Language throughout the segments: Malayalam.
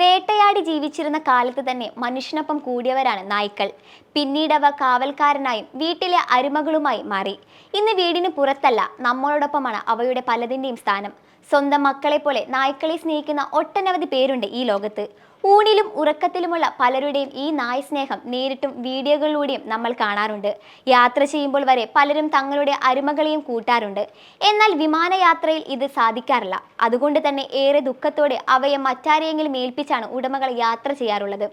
വേട്ടയാടി ജീവിച്ചിരുന്ന കാലത്ത് തന്നെ മനുഷ്യനൊപ്പം കൂടിയവരാണ് നായ്ക്കൾ. പിന്നീട് അവ കാവൽക്കാരനായും വീട്ടിലെ അരുമകളുമായി മാറി. ഇന്ന് വീടിന് പുറത്തല്ല നമ്മളോടൊപ്പമാണ് അവയുടെ പലതിന്റെയും സ്ഥാനം. സ്വന്തം മക്കളെ പോലെ നായ്ക്കളെ സ്നേഹിക്കുന്ന ഒട്ടനവധി പേരുണ്ട് ഈ ലോകത്ത്. ഊണിലും ഉറക്കത്തിലുമുള്ള പലരുടെയും ഈ നായ സ്നേഹം നേരിട്ടും വീഡിയോകളിലൂടെയും നമ്മൾ കാണാറുണ്ട്. യാത്ര ചെയ്യുമ്പോൾ വരെ പലരും തങ്ങളുടെ അരുമകളെയും കൂട്ടാറുണ്ട്. എന്നാൽ വിമാനയാത്രയിൽ ഇത് സാധിക്കാറില്ല. അതുകൊണ്ട് തന്നെ ഏറെ ദുഃഖത്തോടെ അവയെ മറ്റാരെയെങ്കിലും ഏൽപ്പിച്ചാണ് ഉടമകൾ യാത്ര ചെയ്യാറുള്ളത്.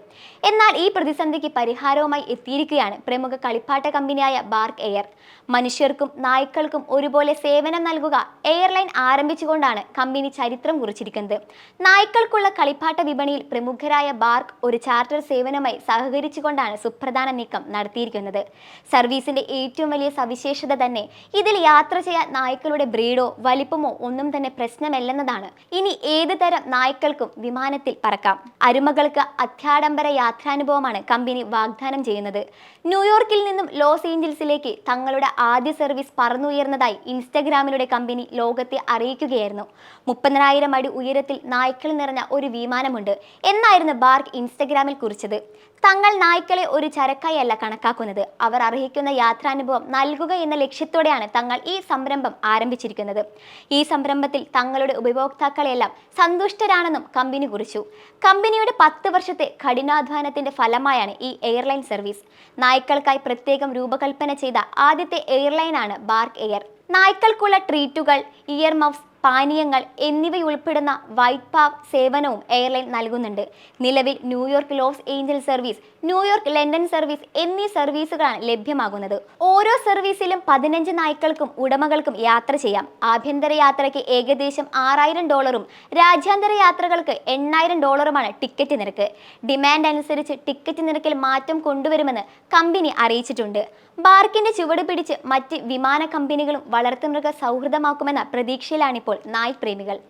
എന്നാൽ ഈ പ്രതിസന്ധിക്ക് പരിഹാരവുമായി എത്തിയിരിക്കുകയാണ് പ്രമുഖ കളിപ്പാട്ട കമ്പനിയായ ബാർക്ക് എയർ. മനുഷ്യർക്കും നായ്ക്കൾക്കും ഒരുപോലെ സേവനം നൽകുക എയർലൈൻ ആരംഭിച്ചുകൊണ്ടാണ് കമ്പനി ചരിത്രം കുറിച്ചിരിക്കുന്നത്. നായ്ക്കൾക്കുള്ള കളിപ്പാട്ട വിപണിയിൽ പ്രമുഖരായ ബാർക്ക് ഒരു ചാർട്ടർ സേവനമായി സഹകരിച്ചുകൊണ്ടാണ് സുപ്രധാന നീക്കം നടത്തിയിരിക്കുന്നത്. സർവീസിന്റെ ഏറ്റവും വലിയ സവിശേഷത തന്നെ ഇതിൽ യാത്ര ചെയ്യാൻ നായ്ക്കളുടെ ബ്രീഡോ വലിപ്പമോ ഒന്നും തന്നെ പ്രശ്നമല്ലെന്നതാണ്. ഇനി ഏത് തരം നായ്ക്കൾക്കും വിമാനത്തിൽ പറക്കാം. അരുമകൾക്ക് അത്യാഡംബര യാത്രാനുഭവമാണ് കമ്പനി വാഗ്ദാനം ചെയ്യുന്നത്. ന്യൂയോർക്കിൽ നിന്നും ലോസ് ഏഞ്ചൽസിലേക്ക് തങ്ങളുടെ ആദ്യ സർവീസ് പറന്നുയർന്നതായി ഇൻസ്റ്റഗ്രാമിലൂടെ കമ്പനി ലോകത്തെ അറിയിക്കുകയായിരുന്നു. മുപ്പതിനായിരം അടി ഉയരത്തിൽ നായ്ക്കൾ നിറഞ്ഞ ഒരു വിമാനമുണ്ട്. എന്നായിരുന്നു ബാർക്ക് ഇൻസ്റ്റഗ്രാമിൽ കുറിച്ചത്. തങ്ങൾ നായ്ക്കളെ ഒരു ചരക്കായി അല്ല കണക്കാക്കുന്നത്. അവർ അർഹിക്കുന്ന യാത്രാനുഭവം നൽകുക എന്ന ലക്ഷ്യത്തോടെയാണ് തങ്ങൾ ഈ സംരംഭം ആരംഭിച്ചിരിക്കുന്നത്. ഈ സംരംഭത്തിൽ തങ്ങളുടെ ഉപഭോക്താക്കളെല്ലാം സന്തുഷ്ടരാണെന്നും കമ്പനി കുറിച്ചു. കമ്പനിയുടെ പത്ത് വർഷത്തെ കഠിനാധ്വാനത്തിന്റെ ഫലമായാണ് ഈ എയർലൈൻ സർവീസ്. നായ്ക്കൾക്കായി പ്രത്യേകം രൂപകൽപ്പന ചെയ്ത ആദ്യത്തെ എയർലൈനാണ് ബാർക്ക് എയർ. നായ്ക്കൾക്കുള്ള ട്രീറ്റുകൾ ഇയർ മഫ്സ് പാനീയങ്ങൾ എന്നിവയുൾപ്പെടുന്ന വൈറ്റ് പാവ് സേവനവും എയർലൈൻ നൽകുന്നുണ്ട്. നിലവിൽ New York Los Angeles service New York London service എന്നീ സർവീസുകളാണ് ലഭ്യമാകുന്നത്. ഓരോ സർവീസിലും പതിനഞ്ച് നായ്ക്കൾക്കും ഉടമകൾക്കും യാത്ര ചെയ്യാം. ആഭ്യന്തര യാത്രയ്ക്ക് ഏകദേശം ആറായിരം ഡോളറും രാജ്യാന്തര യാത്രകൾക്ക് എണ്ണായിരം ഡോളറുമാണ് ടിക്കറ്റ് നിരക്ക്. ഡിമാൻഡ് അനുസരിച്ച് ടിക്കറ്റ് നിരക്കിൽ മാറ്റം കൊണ്ടുവരുമെന്ന് കമ്പനി അറിയിച്ചിട്ടുണ്ട്. ബാർക്കിന്റെ ചുവട് പിടിച്ച് മറ്റ് വിമാന കമ്പനികളും വളർത്തുമൃഗ സൗഹൃദമാക്കുമെന്ന പ്രതീക്ഷയിലാണിപ്പോൾ നായ് പ്രേമികൾ.